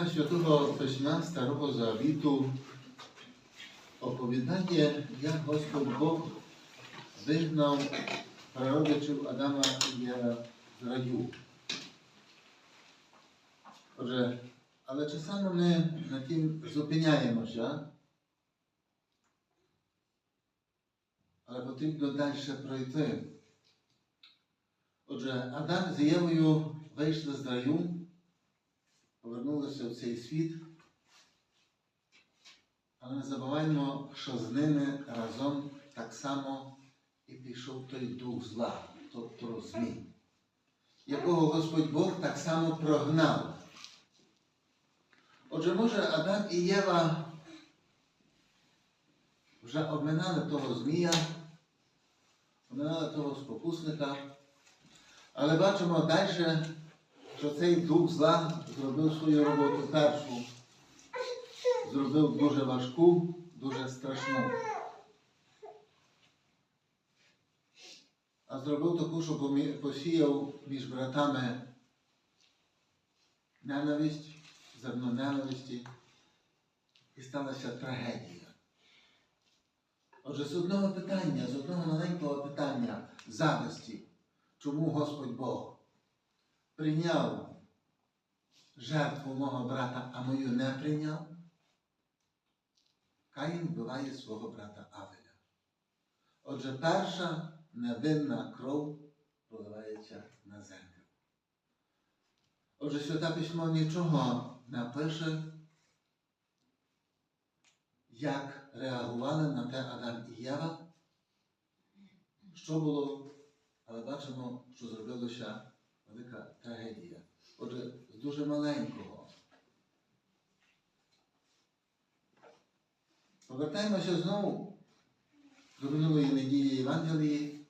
Читання Святого Письма Старого Завіту оповідає, як Господь Бог вигнав прародичів Адама і Єва з раю. Отже, але часами ми на тим зупиняємося, але потрібно далі пройти. Отже, Адам з Євою вийшли з раю, повернулися в цей світ, але не забуваємо, що з ними разом так само і пішов той дух зла, тобто змій, якого Господь Бог так само прогнав. Отже, може, Адам і Єва вже обминали того змія, обминали того спокусника, але бачимо далі, що цей дух зла зробив свою роботу першу, зробив дуже важку, дуже страшну. А зробив таку, що посіяв між братами ненависть, зерно ненависті, і сталася трагедія. Отже, з одного питання, з одного маленького питання зависті, чому Господь Бог прийняв жертву мого брата, а мою не прийняв, Каїн вбиває свого брата Авеля. Отже, перша невинна кров проливається на землю. Отже, Святе Письмо нічого не пише, як реагували на те Адам і Єва, що було, але бачимо, що зробилося велика трагедія. Отже, з дуже маленького. Повертаємося знову до минулої неділі Євангелії.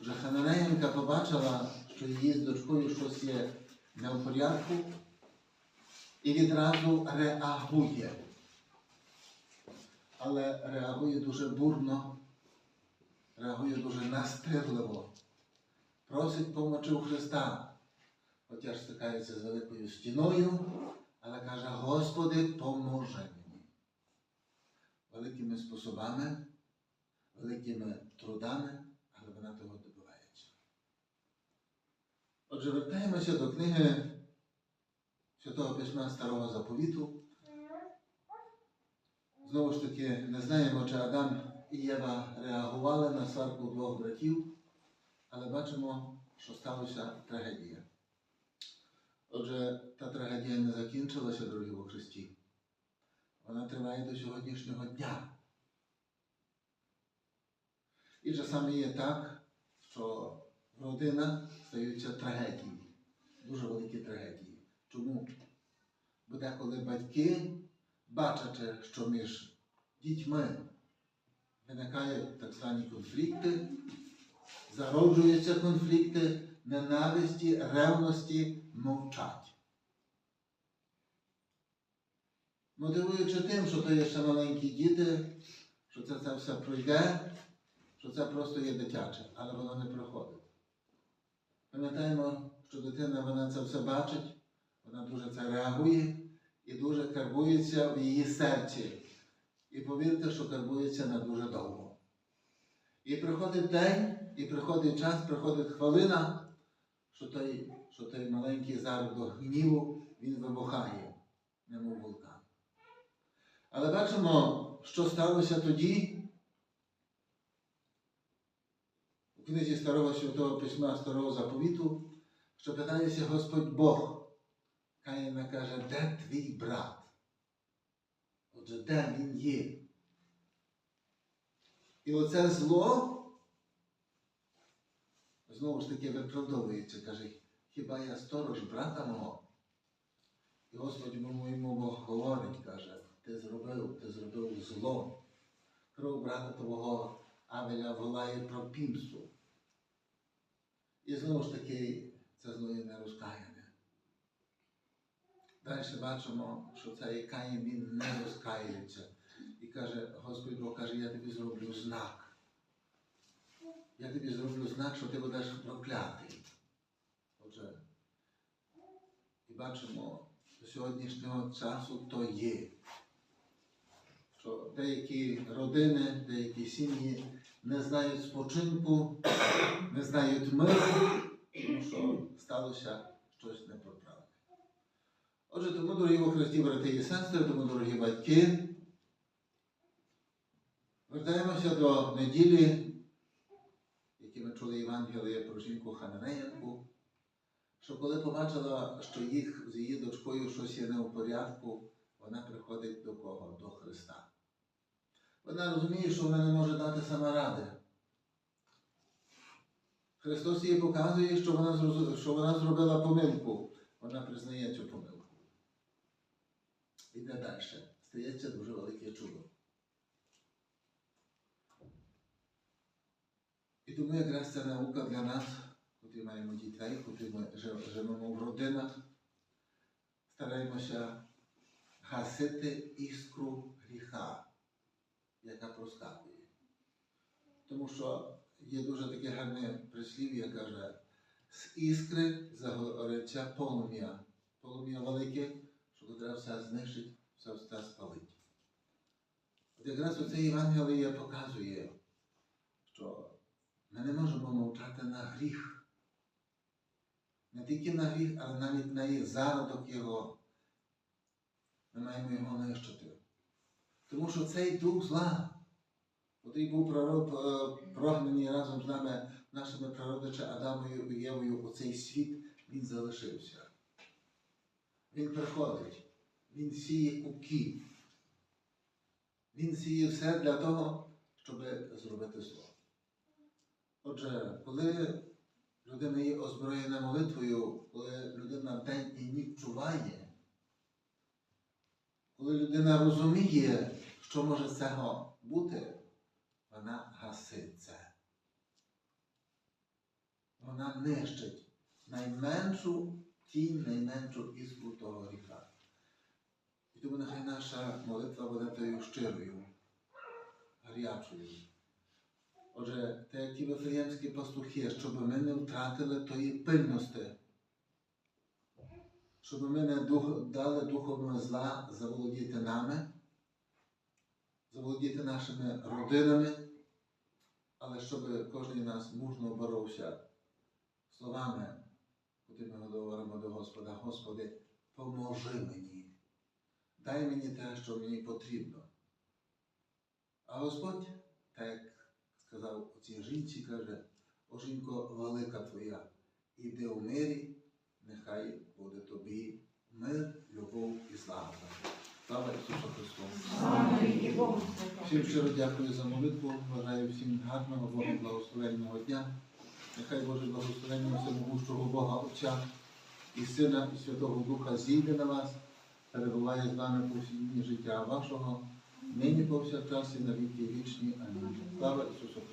Вже Хананеєнка побачила, що її з дочкою щось є не в порядку, і відразу реагує. Але реагує дуже бурно, реагує дуже настирливо просить помочі у Христа, хоча ж стикається з великою стіною, але каже, Господи, поможи мені. Великими способами, великими трудами, але вона того добивається. Отже, вертаємося до книги Святого Письма Старого Заповіту. Знову ж таки, не знаємо, чи Адам і Єва реагували на сварку двох братів. Але бачимо, що сталася трагедія. Отже, та трагедія не закінчилася, дорогі у Христі. Вона триває до сьогоднішнього дня. І часами є так, що в родинах стаються трагедії, дуже великі трагедії. Чому? Бо деколи батьки, бачачи, що між дітьми виникають так звані конфлікти, зароджуються конфлікти ненависті, ревності, мовчать. Мотивуючи тим, що то є ще маленькі діти, що це, це все пройде, що це просто є дитяче, але воно не проходить. Пам'ятаємо, що дитина вона це все бачить, вона дуже це реагує і дуже карбується в її серці. І повірте, що карбується на дуже довго. І приходить день, і приходить час, приходить хвилина, що той, що той маленький зародок гніву, він вибухає, немов вулкан. Але бачимо, що сталося тоді. У книзі Старого Святого Письма Старого Заповіту, що питається Господь Бог. Каїна каже, де твій брат? Отже, де він є? І оце зло знову ж таки виправдовується, каже, хіба я сторож брата мого? І Господь йому Бог говорить, каже, ти зробив, ти зробив зло. Кров брата твого Авеля волає про пімству. І знову ж таки це зло є не розкаяне. Далі бачимо, що цей Каїн він не розкаюється. І каже, Господь Бог каже, я тобі зроблю знак. Я тобі зроблю знак, що ти будеш проклятий. Отже, і бачимо, до сьогоднішнього часу то є. Що деякі родини, деякі сім'ї не знають спочинку, не знають миру, тому що сталося щось непоправне. Отже, тому, дорогі у Христі, брати і сестри, тому, дорогі батьки, вертаємося до неділі, ми про жінку Хананеянку, що коли побачила, що їх з її дочкою щось є не у порядку, вона приходить до кого? До Христа. Вона розуміє, що вона не може дати сама ради. Христос їй показує, що вона, що вона зробила помилку. Вона признає цю помилку. Іде далі. Стається дуже велике чудо. І тому якраз ця наука для нас, котрі маємо дітей, котрі ми жи- живемо в родинах, стараємося гасити іскру гріха, яка проскакує. Тому що є дуже таке гарне прислів'я, каже, з іскри загориться полум'я. Полум'я велике, що треба все знищить, все, все спалить. От якраз оце Євангеліє показує, що ми не можемо мовчати на гріх. Не тільки на гріх, але навіть на її зародок його. Ми маємо його нищити. Тому що цей дух зла, який був пророб, е, прогнаний разом з нами, нашими прародичами Адамою і Євою у цей світ, він залишився. Він приходить, він сіє купки. Він сіє все для того, щоб зробити зло. Отже, коли людина є озброєна молитвою, коли людина день і ніч чуває, коли людина розуміє, що може з цього бути, вона гасить це. Вона нищить найменшу тінь, найменшу іскру того гріха. І тому нехай наша молитва буде тою щирою, гарячою. Отже, те, як ті вифлеємські пастухи, щоб ми не втратили тої пильності, щоб ми не дали духовного зла заволодіти нами, заволодіти нашими родинами, але щоб кожен з нас мужно боровся словами, коли ми говоримо до Господа, Господи, поможи мені, дай мені те, що мені потрібно. А Господь, так як сказав цій жінці, каже, о жінко, велика твоя, іди у мирі, нехай буде тобі мир, любов і слава. Слава Ісусу Христу! Всім щиро дякую за молитву. Бажаю всім гарного Бога благословенного дня. Нехай Боже благословення всемогущого Бога Отця і Сина, і Святого Духа зійде на вас, перебуває з вами по всі дні життя вашого, нині повсякчас і на віки вічні. Амінь. Слава Ісусу Христу!